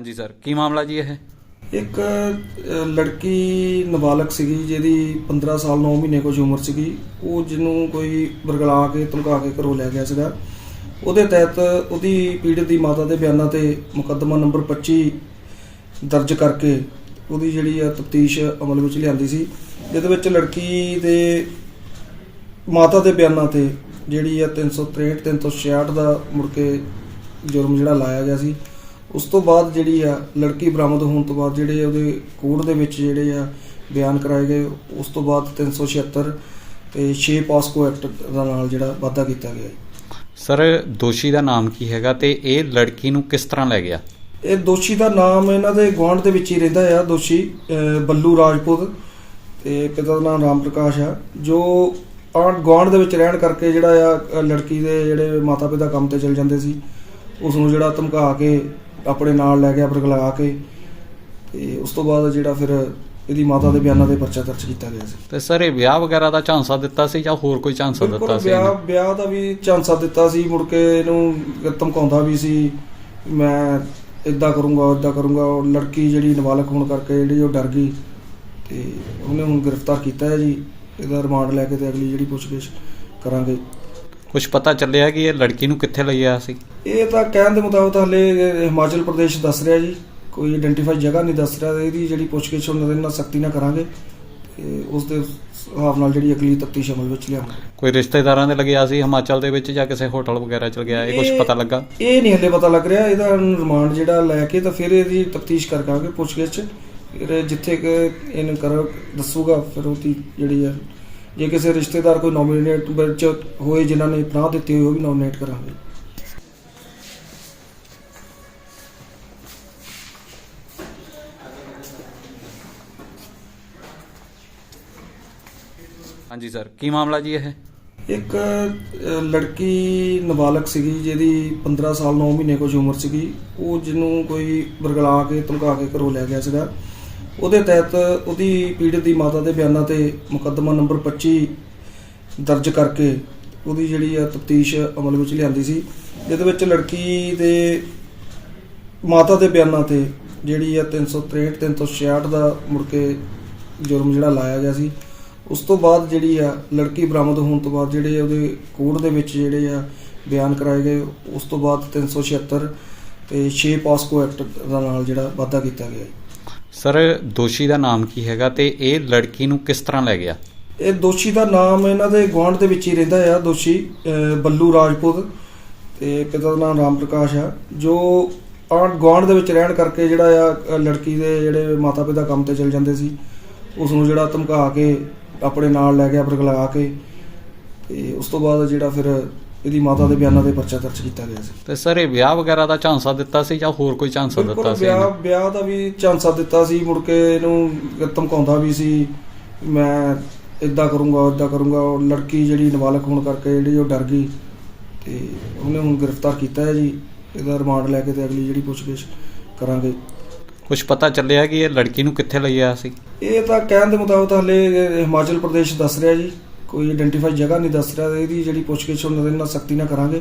ਹਾਂਜੀ ਸਰ, ਕੀ ਮਾਮਲਾ ਜੀ ਇਹ? ਇੱਕ ਲੜਕੀ ਨਾਬਾਲਗ ਸੀਗੀ, ਜਿਹਦੀ 15 ਸਾਲ 9 ਮਹੀਨੇ ਕੁਝ ਉਮਰ ਸੀਗੀ। ਉਹ ਜਿਹਨੂੰ ਕੋਈ ਬਰਗਲਾ ਕੇ, ਧਮਕਾ ਕੇ ਘਰੋਂ ਲੈ ਗਿਆ ਸੀਗਾ। ਉਹਦੇ ਤਹਿਤ ਉਹਦੀ ਪੀੜਤ ਦੀ ਮਾਤਾ ਦੇ ਬਿਆਨਾਂ ਤੇ ਮੁਕੱਦਮਾ ਨੰਬਰ 25 ਦਰਜ ਕਰਕੇ ਉਹਦੀ ਜਿਹੜੀ ਆ ਤਫਤੀਸ਼ ਅਮਲ ਵਿੱਚ ਲਿਆਂਦੀ ਸੀ। ਜਿਹਦੇ ਵਿੱਚ ਲੜਕੀ ਦੇ ਮਾਤਾ ਦੇ ਬਿਆਨਾਂ ਤੇ ਜਿਹੜੀ ਆ 363 366 ਦਾ ਮੁੜ ਕੇ ਜੁਰਮ ਜਿਹੜਾ ਲਾਇਆ ਗਿਆ ਸੀ। ਉਸ ਤੋਂ ਬਾਅਦ ਜਿਹੜੀ ਆ ਲੜਕੀ ਬਰਾਮਦ ਹੋਣ ਤੋਂ ਬਾਅਦ ਜਿਹੜੇ ਉਹਦੇ ਕੋਰਟ ਦੇ ਵਿੱਚ ਜਿਹੜੇ ਆ ਬਿਆਨ ਕਰਾਏ ਗਏ ਉਸ ਤੋਂ ਬਾਅਦ 376 ਤੇ 6 ਪਾਸਕੋ ਐਕਟ ਦਾ ਨਾਲ ਜਿਹੜਾ ਵਾਧਾ ਕੀਤਾ ਗਿਆ। ਸਰ ਦੋਸ਼ੀ ਦਾ ਨਾਮ ਕੀ ਹੈਗਾ ਤੇ ਇਹ ਲੜਕੀ ਨੂੰ ਕਿਸ ਤਰ੍ਹਾਂ ਲੈ ਗਿਆ ਇਹ ਦੋਸ਼ੀ ਦਾ ਨਾਮ ਇਹਨਾਂ ਦੇ ਗੁਆਂਢ ਦੇ ਵਿੱਚ ਹੀ ਰਹਿੰਦਾ ਆ ਦੋਸ਼ੀ ਬੱਲੂ ਰਾਜਪੂਤ ਤੇ ਪਿਤਾ ਦਾ ਨਾਮ ਰਾਮ ਪ੍ਰਕਾਸ਼ ਆ ਜੋ ਆਂਢ ਗੁਆਂਢ ਦੇ ਵਿੱਚ ਰਹਿਣ ਕਰਕੇ ਜਿਹੜਾ ਆ ਲੜਕੀ ਦੇ ਜਿਹੜੇ ਮਾਤਾ ਪਿਤਾ ਕੰਮ ਤੇ ਚਲ ਜਾਂਦੇ ਸੀ ਉਸ ਨੂੰ ਜਿਹੜਾ ਧਮਕਾ ਕੇ ਆਪਣੇ ਨਾਲ ਲੈ ਗਿਆ ਬਰਗਲਾ ਕੇ ਤੇ ਉਸ ਤੋਂ ਬਾਅਦ ਜਿਹੜਾ ਫਿਰ ਇਹਦੀ ਮਾਤਾ ਦੇ ਬਿਆਨਾਂ ਦੇ ਪਰਚਾ ਦਰਜ ਕੀਤਾ ਗਿਆ ਸੀ ਤੇ ਸਰ ਇਹ ਵਿਆਹ ਵਗੈਰਾ ਦਾ ਝਾਂਸਾ ਦਿੱਤਾ ਸੀ ਜਾਂ ਹੋਰ ਕੋਈ ਝਾਂਸਾ ਦਿੱਤਾ ਸੀ ਵਿਆਹ? ਵਿਆਹ ਦਾ ਵੀ ਝਾਂਸਾ ਦਿੱਤਾ ਸੀ ਮੁੜ ਕੇ ਇਹਨੂੰ ਧਮਕਾਉਂਦਾ ਵੀ ਸੀ ਮੈਂ ਇਦਾਂ ਕਰੂੰਗਾ ਇਦਾਂ ਕਰੂੰਗਾ ਉਹ ਲੜਕੀ ਜਿਹੜੀ ਨਾਬਾਲਗ ਹੋਣ ਕਰਕੇ ਜਿਹੜੀ ਉਹ ਡਰ ਗਈ ਤੇ ਉਹਨੇ ਹੁਣ ਗ੍ਰਿਫਤਾਰ ਕੀਤਾ ਹੈ ਜੀ ਇਹਦਾ ਰਿਮਾਂਡ ਲੈ ਕੇ ਤੇ ਅਗਲੀ ਜਿਹੜੀ ਪੁੱਛਗਿੱਛ ਕਰਾਂਗੇ ਕੁਝ ਪਤਾ ਚੱਲਿਆ ਕਿ ਇਹ ਲੜਕੀ ਨੂੰ ਕਿੱਥੇ ਲਈ ਆਇਆ ਸੀ? ਇਹ ਤਾਂ ਕਹਿਣ ਦੇ ਮੁਤਾਬਕ ਹਲੇ ਹਿਮਾਚਲ ਪ੍ਰਦੇਸ਼ ਦੱਸ ਰਿਹਾ ਜੀ। ਕੋਈ ਆਇਡੈਂਟੀਫਾਈ ਜਗ੍ਹਾ ਨਹੀਂ ਦੱਸ ਰਿਹਾ ਇਹਦੀ ਜਿਹੜੀ ਪੁੱਛਗਿੱਛ ਉਹਨਾਂ ਦੇ ਨਾਲ ਸਖਤੀ ਨਾਲ ਕਰਾਂਗੇ ਤੇ ਉਸ ਦੇ ਹਿਸਾਬ ਨਾਲ ਜਿਹੜੀ ਅਗਲੀ ਤਫਤੀਸ਼ ਅਮਲ ਵਿੱਚ ਲਿਆਵਾਂਗੇ। ਕੋਈ ਰਿਸ਼ਤੇਦਾਰਾਂ ਦੇ ਲੱਗਿਆ ਸੀ ਹਿਮਾਚਲ ਦੇ ਵਿੱਚ ਜਾਂ ਕਿਸੇ ਹੋਟਲ ਵਗੈਰਾ ਚ ਗਿਆ ਇਹ ਕੁਝ ਪਤਾ ਲੱਗਾ? ਇਹ ਨਹੀਂ ਹਲੇ ਪਤਾ ਲੱਗ ਰਿਹਾ। ਇਹਦਾ ਰਿਮਾਂਡ ਜਿਹੜਾ ਲੈ ਕੇ ਤਾਂ ਫਿਰ ਇਹਦੀ ਤਫਤੀਸ਼ ਕਰਾਂਗੇ ਪੁੱਛਗਿੱਛ। ਜਿੱਥੇ ਕਿ ਇਹਨੂੰ ਕਰ ਦੱਸੂਗਾ ਫਿਰ ਉਹਦੀ ਜਿਹੜੀ ਹੈ ਜੇ ਕਿਸੇ ਰਿਸ਼ਤੇਦਾਰ ਕੋਈ ਨੋਮੀਨੇਟ ਵਿੱਚ ਹੋਏ ਜਿਨ੍ਹਾਂ ਨੇ ਪਨਾਹ ਦਿੱਤੀ ਹੋਈ ਉਹ ਵੀ ਨੋਮੀਨੇਟ ਕਰਾਂਗੇ। ਹਾਂਜੀ ਸਰ ਕੀ ਮਾਮਲਾ ਜੀ ਇਹ? ਇੱਕ ਲੜਕੀ ਨਾਬਾਲਗ ਸੀਗੀ ਜਿਹਦੀ 15 ਸਾਲ 9 ਮਹੀਨੇ ਕੁਝ ਉਮਰ ਸੀਗੀ। ਉਹ ਜਿਹਨੂੰ ਕੋਈ ਬਰਗਲਾ ਕੇ ਧਮਕਾ ਕੇ ਘਰੋਂ ਲੈ ਗਿਆ ਸੀਗਾ। ਉਹਦੇ ਤਹਿਤ ਉਹਦੀ ਪੀੜਤ ਦੀ ਮਾਤਾ ਦੇ ਬਿਆਨਾਂ ਤੇ ਮੁਕੱਦਮਾ ਨੰਬਰ 25 ਦਰਜ ਕਰਕੇ ਉਹਦੀ ਜਿਹੜੀ ਆ ਤਫਤੀਸ਼ ਅਮਲ ਵਿੱਚ ਲਿਆਂਦੀ ਸੀ। ਜਿਹਦੇ ਵਿੱਚ ਲੜਕੀ ਦੇ ਮਾਤਾ ਦੇ ਬਿਆਨਾਂ ਤੇ ਜਿਹੜੀ ਆ 363 366 ਦਾ ਮੁੜ ਕੇ ਜੁਰਮ ਜਿਹੜਾ ਲਾਇਆ ਗਿਆ ਸੀ। ਉਸ ਤੋਂ ਬਾਅਦ ਜਿਹੜੀ ਆ ਲੜਕੀ ਬਰਾਮਦ ਹੋਣ ਤੋਂ ਬਾਅਦ ਜਿਹੜੇ ਉਹਦੇ ਕੋਰਟ ਦੇ ਵਿੱਚ ਜਿਹੜੇ ਆ ਬਿਆਨ ਕਰਾਏ ਗਏ, ਉਸ ਤੋਂ ਬਾਅਦ 376 ਤੇ 6 ਪਾਸਕੋ ਐਕਟ ਦਾ ਨਾਲ ਜਿਹੜਾ ਵਾਧਾ ਕੀਤਾ ਗਿਆ ਸਰ, ਦੋਸ਼ੀ ਦਾ ਨਾਮ ਕੀ ਹੈਗਾ ਤੇ ਇਹ ਲੜਕੀ ਨੂੰ ਕਿਸ ਤਰ੍ਹਾਂ ਲੈ ਗਿਆ? ਇਹ ਦੋਸ਼ੀ ਦਾ ਨਾਮ ਇਹਨਾਂ ਦੇ ਗੁਆਂਢ ਦੇ ਵਿੱਚ ਹੀ ਰਹਿੰਦਾ ਆ, ਦੋਸ਼ੀ ਬੱਲੂ ਰਾਜਪੂਤ ਤੇ ਪਿਤਾ ਦਾ ਨਾਮ ਰਾਮ ਪ੍ਰਕਾਸ਼ ਆ, ਜੋ ਆਂਢ ਗੁਆਂਢ ਦੇ ਵਿੱਚ ਰਹਿਣ ਕਰਕੇ ਜਿਹੜਾ ਆ ਲੜਕੀ ਦੇ ਜਿਹੜੇ ਮਾਤਾ ਪਿਤਾ ਕੰਮ ਤੇ ਚਲ ਜਾਂਦੇ ਸੀ, ਉਸ ਨੂੰ ਜਿਹੜਾ ਧਮਕਾ ਕੇ ਆਪਣੇ ਨਾਲ ਲੈ ਗਿਆ ਬਰਗਲਾ ਕੇ ਤੇ ਉਸ ਤੋਂ ਬਾਅਦ ਜਿਹੜਾ ਫਿਰ ਇਹਦੀ ਮਾਤਾ ਦੇ ਬਿਆਨਾਂ ਦੇ ਪਰਚਾ ਦਰਜ ਕੀਤਾ ਗਿਆ ਸੀ। ਤੇ ਸਰ ਇਹ ਵਿਆਹ ਵਗੈਰਾ ਦਾ ਝਾਂਸਾ ਦਿੱਤਾ ਸੀ ਜਾਂ ਹੋਰ ਕੋਈ ਝਾਂਸਾ ਦਿੱਤਾ ਸੀ? ਵਿਆਹ? ਵਿਆਹ ਦਾ ਵੀ ਝਾਂਸਾ ਦਿੱਤਾ ਸੀ। ਮੁੜ ਕੇ ਇਹਨੂੰ ਧਮਕਾਉਂਦਾ ਵੀ ਸੀ ਮੈਂ ਇਦਾਂ ਕਰੂੰਗਾ ਇਦਾਂ ਕਰੂੰਗਾ। ਉਹ ਲੜਕੀ ਜਿਹੜੀ ਨਾਬਾਲਗ ਹੋਣ ਕਰਕੇ ਜਿਹੜੀ ਉਹ ਡਰ ਗਈ ਤੇ ਉਹਨੇ ਹੁਣ ਗ੍ਰਿਫਤਾਰ ਕੀਤਾ ਹੈ ਜੀ। ਇਹਦਾ ਰਿਮਾਂਡ ਲੈ ਕੇ ਤੇ ਅਗਲੀ ਜਿਹੜੀ ਪੁੱਛਗਿੱਛ ਕਰਾਂਗੇ। ਕੁਝ ਪਤਾ ਚੱਲਿਆ ਕਿ ਇਹ ਲੜਕੀ ਨੂੰ ਕਿੱਥੇ ਲਈ ਆਇਆ ਸੀ? ਇਹ ਤਾਂ ਕਹਿਣ ਦੇ ਮੁਤਾਬਕ ਹਲੇ ਹਿਮਾਚਲ ਪ੍ਰਦੇਸ਼ ਦੱਸ ਰਿਹਾ ਜੀ। ਕੋਈ ਆਇਡੈਂਟੀਫਾਈ ਜਗ੍ਹਾ ਨਹੀਂ ਦੱਸ ਰਿਹਾ ਇਹਦੀ ਜਿਹੜੀ ਪੁੱਛਗਿੱਛ ਉਹਨਾਂ ਦੇ ਨਾਲ ਸਖਤੀ ਨਾਲ ਕਰਾਂਗੇ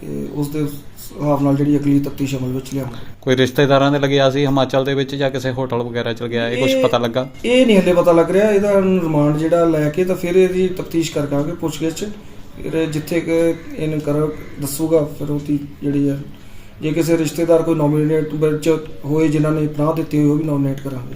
ਤੇ ਉਸ ਦੇ ਹਿਸਾਬ ਨਾਲ ਜਿਹੜੀ ਅਗਲੀ ਤਫਤੀਸ਼ ਅਮਲ ਵਿੱਚ ਲਿਆਵਾਂਗੇ। ਕੋਈ ਰਿਸ਼ਤੇਦਾਰਾਂ ਦੇ ਲੱਗਿਆ ਸੀ ਹਿਮਾਚਲ ਦੇ ਵਿੱਚ ਜਾਂ ਕਿਸੇ ਹੋਟਲ ਵਗੈਰਾ ਚ ਗਿਆ ਇਹ ਕੁਝ ਪਤਾ ਲੱਗਾ? ਇਹ ਨਹੀਂ ਹਲੇ ਪਤਾ ਲੱਗ ਰਿਹਾ। ਇਹਦਾ ਰਿਮਾਂਡ ਜਿਹੜਾ ਲੈ ਕੇ ਤਾਂ ਫਿਰ ਇਹਦੀ ਤਫਤੀਸ਼ ਕਰਾਂਗੇ ਪੁੱਛਗਿੱਛ। ਫਿਰ ਜਿੱਥੇ ਕਿ ਇਹਨੂੰ ਕਰ ਦੱਸੂਗਾ ਫਿਰ ਉਹਦੀ ਜਿਹੜੀ ਹੈ ਜੇ ਕਿਸੇ ਰਿਸ਼ਤੇਦਾਰ ਕੋਈ ਨੋਮੀਨੇਟ ਵਿੱਚ ਹੋਏ ਜਿਨ੍ਹਾਂ ਨੇ ਪਨਾਹ ਦਿੱਤੀ ਹੋਈ ਉਹ ਵੀ ਨੋਮੀਨੇਟ ਕਰਾਂਗੇ।